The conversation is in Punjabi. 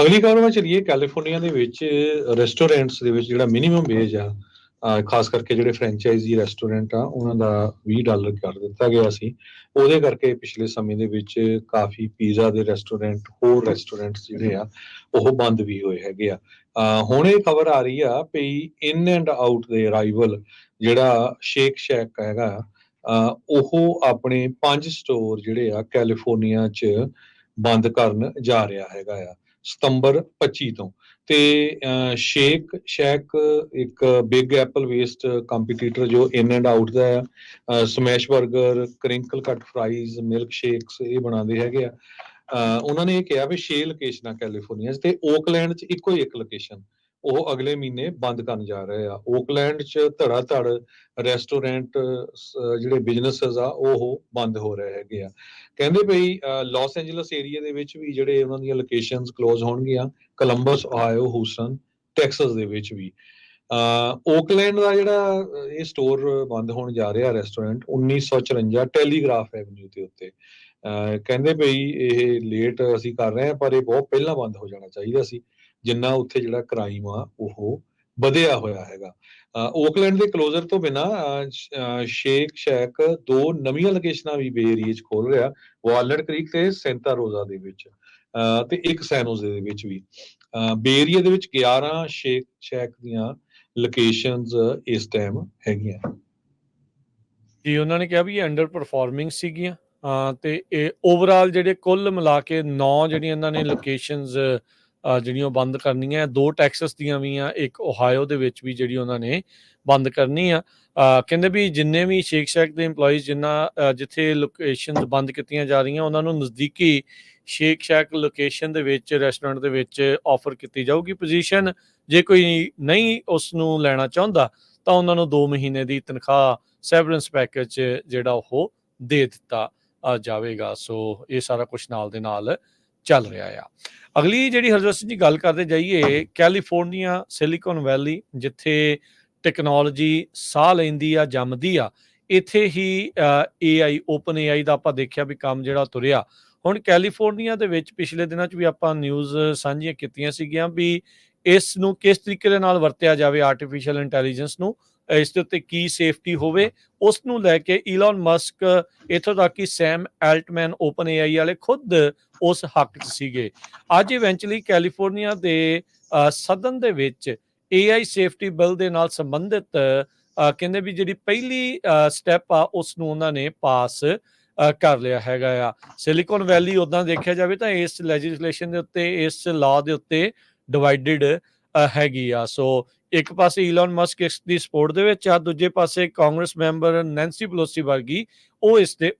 ਅਗਲੀ ਖਬਰ ਵਿੱਚ ਚਲੀਏ ਕੈਲੀਫੋਰਨੀਆ ਦੇ ਵਿੱਚ ਰੈਸਟੋਰੈਂਟਸ ਦੇ ਵਿੱਚ ਜਿਹੜਾ ਮਿਨੀਮਮ ਵੇਜ ਆ ਖਾਸ ਕਰਕੇ ਜਿਹੜੇ ਫਰੈਂਚਾਈਜ਼ੀ ਰੈਸਟੋਰੈਂਟ ਆ, ਉਹਨਾਂ ਦਾ 20 ਡਾਲਰ ਕਰ ਦਿੱਤਾ ਗਿਆ ਸੀ। ਉਹਦੇ ਕਰਕੇ ਪਿਛਲੇ ਸਮੇਂ ਦੇ ਵਿੱਚ ਕਾਫੀ ਪੀਜ਼ਾ ਦੇ ਰੈਸਟੋਰੈਂਟ ਹੋਰ ਰੈਸਟੋਰੈਂਟਸ ਜਿਹੜੇ ਆ, ਉਹ ਬੰਦ ਵੀ ਹੋਏ ਹੈਗੇ ਆ। ਹੁਣ ਇਹ ਖਬਰ ਆ ਰਹੀ ਆ ਵੀ ਇਨ ਐਂਡ ਆਊਟ ਦੇ ਰਾਈਵਲ ਜਿਹੜਾ ਸ਼ੇਕ ਸ਼ੈਕ ਹੈਗਾ ਉਹ ਆਪਣੇ ਪੰਜ ਸਟੋਰ ਜਿਹੜੇ ਆ ਕੈਲੀਫੋਰਨੀਆ 'ਚ ਬੰਦ ਕਰਨ ਜਾ ਰਿਹਾ ਹੈਗਾ ਆ। ਸਤੰਬਰ 25 ਤੋਂ। ਤੇ ਸ਼ੇਕ, ਸ਼ੈਕ ਇੱਕ ਬਿਗ ਐਪਲ ਵੇਸਟ ਕੰਪੀਟੀਟਰ ਜੋ ਇਨ ਐਂਡ ਆਊਟ ਦਾ ਹੈ। ਸਮੈਸ਼ 버ਗਰ ਕ੍ਰਿੰਕਲ ਕੱਟ ਫਰਾਈਜ਼ ਮਿਲਕ ਸ਼ੇਕਸ ਇਹ ਬਣਾਉਂਦੇ ਹੈਗੇ ਆ। ਉਹਨਾਂ ਨੇ ਇਹ ਕਿਹਾ ਵੀ 6 ਲੋਕੇਸ਼ਨਾਂ ਕੈਲੀਫੋਰਨੀਆ 'ਚ ਤੇ ਓਕਲੈਂਡ 'ਚ ਇੱਕੋ ਹੀ ਇੱਕ ਲੋਕੇਸ਼ਨ ਉਹ ਅਗਲੇ ਮਹੀਨੇ ਬੰਦ ਕਰਨ ਜਾ ਰਹੇ ਆ। ਓਕਲੈਂਡ 'ਚ ਧੜਾ ਧੜ ਰੈਸਟੋਰੈਂਟ ਜਿਹੜੇ ਬਿਜ਼ਨੈਸਸ ਆ ਉਹ ਬੰਦ ਹੋ ਰਹੇ ਹੈਗੇ ਆ। ਕਹਿੰਦੇ ਭਈ ਲਾਸ ਐਂਜਲਸ ਏਰੀਆ ਦੇ ਵਿੱਚ ਵੀ ਜਿਹੜੇ ਉਹਨਾਂ ਦੀਆਂ ਲੋਕੇਸ਼ਨਸ ক্লোਜ਼ ਹੋਣਗੀਆਂ ਕੋਲੰਬਸ ਓਹਾਇਓ ਹੂਸਟਨ ਟੈਕਸਸ ਦੇ ਵਿੱਚ ਵੀ। ਓਕਲੈਂਡ ਦਾ ਜਿਹੜਾ ਇਹ ਸਟੋਰ ਬੰਦ ਹੋਣ ਜਾ ਰਿਹਾ ਰੈਸਟੋਰੈਂਟ 1954 ਟੈਲੀਗ੍ਰਾਫ ਐਵਨਿਊ ਦੇ ਉੱਤੇ। ਅਹ, ਕਹਿੰਦੇ ਭਈ ਇਹ ਲੇਟ ਅਸੀਂ ਕਰ ਰਹੇ ਹਾਂ ਪਰ ਇਹ ਬਹੁਤ ਪਹਿਲਾਂ ਬੰਦ ਹੋ ਜਾਣਾ ਚਾਹੀਦਾ ਸੀ। ਜਿੰਨਾ ਉੱਥੇ ਜਿਹੜਾ ਕ੍ਰਾਈਮ ਆ, ਉਹ ਵਧਿਆ ਹੋਇਆ ਹੈਗਾ। ਓਕਲੈਂਡ ਦੇ ਕਲੋਜ਼ਰ ਤੋਂ ਬਿਨਾ ਸ਼ੇਕ ਸ਼ੈਕ ਦੋ ਨਵੀਆਂ ਲੋਕੇਸ਼ਨਾਂ ਵੀ ਬੇ ਏਰੀਆ 'ਚ ਖੋਲ ਰਿਹਾ ਵਾਲਨਟ ਕ੍ਰੀਕ ਤੇ ਸੈਂਟਾ ਰੋਜ਼ਾ ਦੇ ਵਿੱਚ ਤੇ ਇੱਕ ਸੈਨੋਜ਼ ਦੇ ਵਿੱਚ ਵੀ। ਬੇ ਏਰੀਆ ਦੇ ਵਿੱਚ 11 ਸ਼ੇਕ ਸ਼ੈਕ ਦੀਆਂ ਲੋਕੇਸ਼ਨਸ ਇਸ ਟਾਈਮ ਹੈਗੀਆਂ। ਜੀ, ਉਹਨਾਂ ਨੇ ਕਿਹਾ ਵੀ ਇਹ ਅੰਡਰ ਪਰਫਾਰਮਿੰਗ ਸੀਗੀਆਂ ਤੇ ਇਹ ਓਵਰਆਲ ਜਿਹੜੇ ਕੁੱਲ ਮਿਲਾ ਕੇ 9 ਜਿਹੜੀਆਂ ਇਹਨਾਂ ਨੇ ਲੋਕੇਸ਼ਨਸ ਜਿਹੜੀਆਂ ਉਹ ਬੰਦ ਕਰਨੀਆਂ ਦੋ ਟੈਕਸਸ ਦੀਆਂ ਵੀ ਆ, ਇੱਕ ਓਹਾਇਓ ਦੇ ਵਿੱਚ ਵੀ ਜਿਹੜੀ ਉਹਨਾਂ ਨੇ ਬੰਦ ਕਰਨੀ ਆ। ਕਹਿੰਦੇ ਵੀ ਜਿੰਨੇ ਵੀ ਸ਼ੇਕ ਸ਼ੈਕ ਦੇ EMPLOYEES ਜਿੰਨਾ ਜਿੱਥੇ ਲੋਕੇਸ਼ਨਸ ਬੰਦ ਕੀਤੀਆਂ ਜਾ ਰਹੀਆਂ, ਉਹਨਾਂ ਨੂੰ ਨਜ਼ਦੀਕੀ ਸ਼ੇਕ ਸ਼ੈਕ ਲੋਕੇਸ਼ਨ ਦੇ ਵਿੱਚ ਰੈਸਟੋਰੈਂਟ ਦੇ ਵਿੱਚ ਆਫਰ ਕੀਤੀ ਜਾਊਗੀ ਪੋਜੀਸ਼ਨ ਜੇ ਕੋਈ ਨਹੀਂ ਉਸ ਨੂੰ ਲੈਣਾ ਚਾਹੁੰਦਾ, ਤਾਂ ਉਹਨਾਂ ਨੂੰ 2 ਮਹੀਨੇ ਦੀ ਤਨਖਾਹ ਸੈਵਰੈਂਸ ਪੈਕੇਜ ਜਿਹੜਾ ਉਹ ਦੇ ਦਿੱਤਾ ਜਾਵੇਗਾ। ਸੋ ਇਹ ਸਾਰਾ ਕੁਝ ਨਾਲ ਦੇ ਨਾਲ ਚੱਲ ਰਿਹਾ ਆ। ਅਗਲੀ ਜਿਹੜੀ ਹਰਜੋਤ ਸਿੰਘ ਜੀ ਗੱਲ ਕਰਦੇ ਜਾਈਏ, ਕੈਲੀਫੋਰਨੀਆ, ਸਿਲੀਕਨ ਵੈਲੀ, ਜਿੱਥੇ ਟੈਕਨੋਲੋਜੀ ਸਾਹ ਲੈਂਦੀ ਆ, ਜੰਮਦੀ ਆ, ਇੱਥੇ ਹੀ AI ਓਪਨ AI ਦਾ ਆਪਾਂ ਦੇਖਿਆ ਵੀ ਕੰਮ ਜਿਹੜਾ ਤੁਰਿਆ। ਹੁਣ ਕੈਲੀਫੋਰਨੀਆ ਦੇ ਵਿੱਚ ਪਿਛਲੇ ਦਿਨਾਂ 'ਚ ਵੀ ਆਪਾਂ ਨਿਊਜ਼ ਸਾਂਝੀਆਂ ਕੀਤੀਆਂ ਸੀਗੀਆਂ ਵੀ ਇਸ ਨੂੰ ਕਿਸ ਤਰੀਕੇ ਦੇ ਨਾਲ ਵਰਤਿਆ ਜਾਵੇ ਆਰਟੀਫੀਸ਼ੀਅਲ ਇੰਟੈਲੀਜੈਂਸ ਨੂੰ ਇਸ ਦੇ ਉੱਤੇ ਕੀ ਸੇਫਟੀ ਹੋਵੇ ਉਸ ਨੂੰ ਲੈ ਕੇ ਈਲਨ ਮਸਕ ਇਥੋਂ ਤੱਕ ਕਿ ਸੈਮ ਐਲਟਮੈਨ ਓਪਨ ਏਆਈ ਵਾਲੇ ਖੁਦ ਉਸ ਹੱਕ 'ਚ ਸੀਗੇ। ਅੱਜ ਇਵੈਂਚੁਅਲੀ ਕੈਲੀਫੋਰਨੀਆ ਦੇ ਸਦਨ ਦੇ ਵਿੱਚ ਏਆਈ ਸੇਫਟੀ ਬਿੱਲ ਦੇ ਨਾਲ ਸੰਬੰਧਿਤ ਕਹਿੰਦੇ ਵੀ ਜਿਹੜੀ ਪਹਿਲੀ ਸਟੈਪ ਆ ਉਸ ਨੂੰ ਉਹਨਾਂ ਨੇ ਪਾਸ ਕਰ ਲਿਆ ਹੈਗਾ ਆ। ਸਿਲੀਕਨ ਵੈਲੀ ਉਦਾਂ ਦੇਖਿਆ ਜਾਵੇ ਤਾਂ ਇਸ ਲੈਜਿਸਲੇਸ਼ਨ ਦੇ ਉੱਤੇ, ਇਸ ਲਾਅ ਦੇ ਉੱਤੇ ਡਿਵਾਈਡਡ ਹੈਗੀ ਆ। ਸੋ ਇੱਕ ਪਾਸੇ ਈਲਨ ਮਸਕ ਇਸ ਦੀ ਸਪੋਰਟ ਦੇ ਵਿੱਚ ਆ, ਦੂਜੇ ਪਾਸੇ ਕਾਂਗਰਸ ਮੈਂਬਰ ਨੈਂਸੀ ਪਲੋਸੀ ਵਰਗੀ, ਉਹ ਇਸ ਦੇ